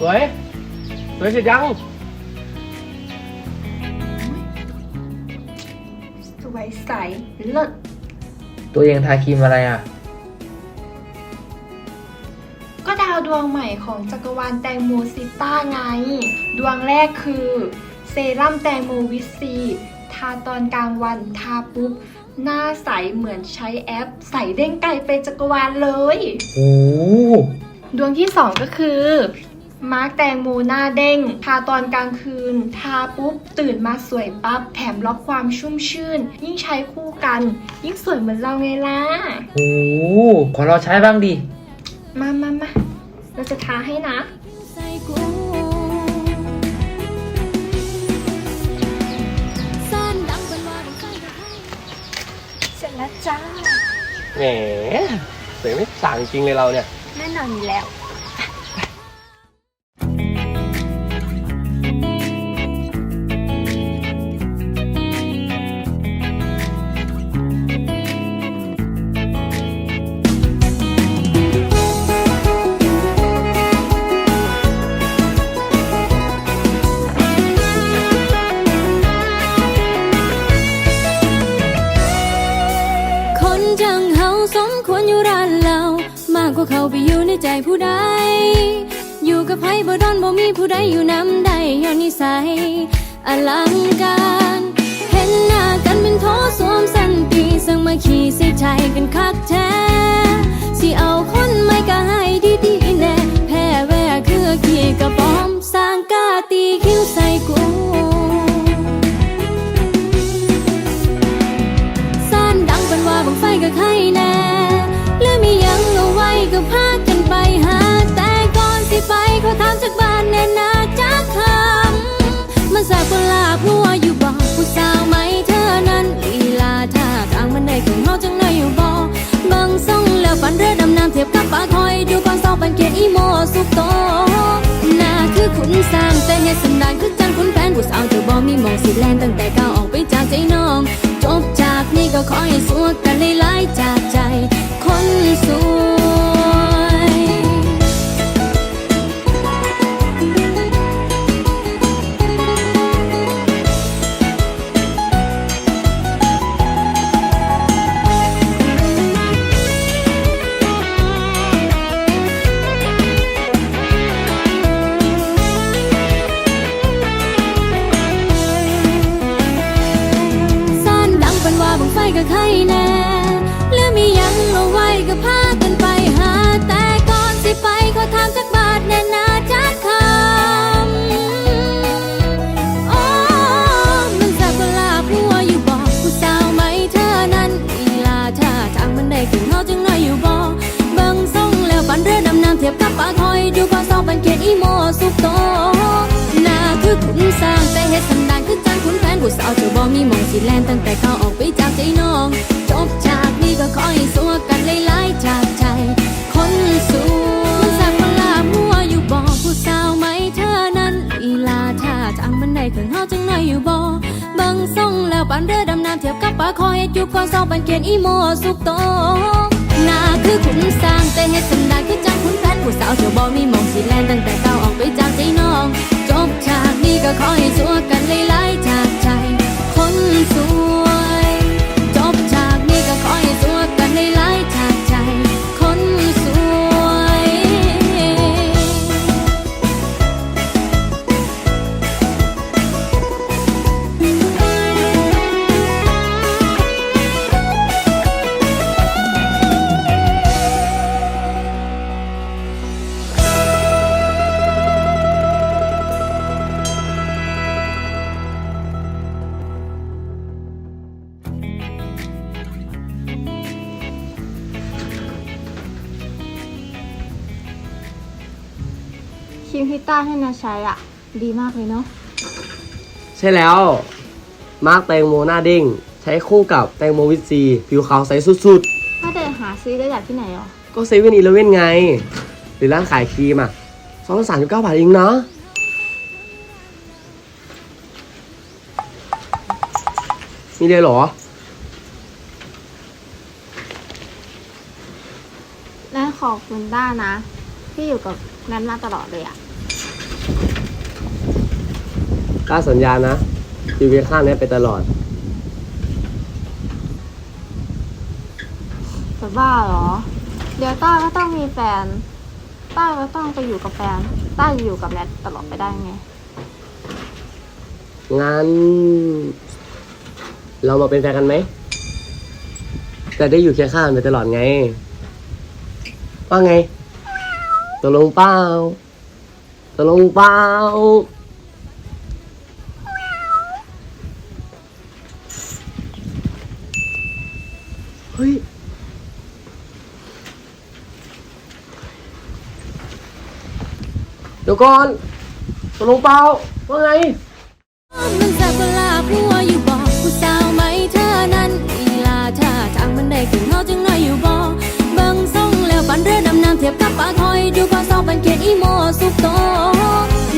สวย สวยเสร็จยัง สวยใสเลิศตัวเองทาครีมอะไรอะ ก็ดาวดวงใหม่ของจักรวาลแตงโมซิต้าไง ดวงแรกคือ เซรั่มแตงโมวิตซี ทาตอนกลางวันทาปุ๊บ หน้าใสเหมือนใช้แอป ใสเด้งไกลไปจักรวาลเลย โอ้ ดวงที่ 2 ก็คือ มาร์กแตงโมหน้าเด้ง ทาตอนกลางคืน ทาปุ๊บ ตื่นมาสวยปั๊บ แถมล็อกความชุ่มชื่น ยิ่งใช้คู่กัน ยิ่งสวยเหมือนเราไงล่ะโหขอเราใช้บ้างดิ มามามาเราจะทาให้นะใส่กูซ่อนดังเป็นว่าบังไฟกับใครเสร็จแล้วจ้า แหมสวยไม่สั่งจริงเลยเราเนี่ย แน่นอนอยู่แล้ว ไปอยู่ในใจผู้ใด อยู่กับไผบ่ดอนบ่มีผู้ใดอยู่น้ำใดย้อนนิสัยอลังการ เห็นหน้ากันเป็นโทสวมสันติสั่งมาขี่ใส่ใจกันคักแท้ สิเอาคนไม่ก็ให้ ทุกโตหน้าคือขุนสร้างแต่เหตุสันดานคือจังขุนแผนผู้สาวเธอบ่มีมองสิแลนตั้งแต่ก้าวออกไปจากใจน้อง จบจากนี้ก็ขอให้สัวกันหลายๆจา กับใครแน่หรือมียังเอาไว้ก็พากันไปหา แต่ก่อนสิไปขอถามจากบาทแน่นาจักคำโอ้มันสักลาผัวอยู่บอกผู้สาวไหมเธอนั้นลีลาท่าทางมันได้ถึงเฮาจังน้อยอยู่บ่เบิ่งทรงแล้วปันเรือดำน้ำเทียบกับปลาคอยดูก่อนสอบปันเกียรติอีโมสุกโตหน้าคือขุนสร้างแต่เฮ็ดสันดานคือจังขุนแผนผู้สาวเธอบ่มีมองสิแลนตั้งแต่เขาออกไปจา น้อง จบจากนี้ก็ขอให้สัวกันหลายๆจากใจ คนสวยมันสักมันลามัวอยู่บ่ผู้สาวไหมเธอนั้นลีลาท่าทางมันได้ถึงเฮาจังไหนอยู่บ่เบิ่งส่งแล้วปันเรือดำน้ำเทียบกับปลาคอยจูบก่อนสอบปันเกียนอีโมสุกโต ครีมที่ต้าให้นาใช้อะ ดีมากเลยเนาะใช่แล้ว มาร์กแตงโมหน้าเด้ง ใช้คู่กับแตงโมวิตซี ผิวขาวใสสุดถ้าเดินหาซื้อได้จากที่ไหนอะๆก็เซเว่นอีเลเว่นไง หรือร้านขายครีมอะสองสามสิบเก้าบาทเองเนาะมีเลยเหรอนั่นขอบคุณด้านะ ที่อยู่กับนั้นมาตลอดเลยอะกล้าสัญญานะอยู่เคียงข้างเนี้ยไปตลอด จะบ้าเหรอ เดี๋ยวต้าก็ต้องมีแฟน ต้าก็ต้องไปอยู่กับแฟน ต้าจะอยู่กับแนทตลอดไปได้ไง งั้น เรามาเป็นแฟนกันไหมจะได้อยู่เคียงข้างไปตลอดไง ว่าไง ตกลงเปล่าตกลงเปล่าเฮ้ยเดี๋ยวก่อนตกลงเปล่าว่าไง องเป็นเขียนอีโมสุกโต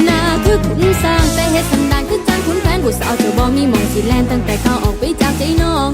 หน้าคือขุนสร้างแต่เฮ็ดสันดานคือจังขุนแผนผู้สาวเธอบ่มีหมองสิแลนตั้งแต่เขาออกไปจากใจน้อง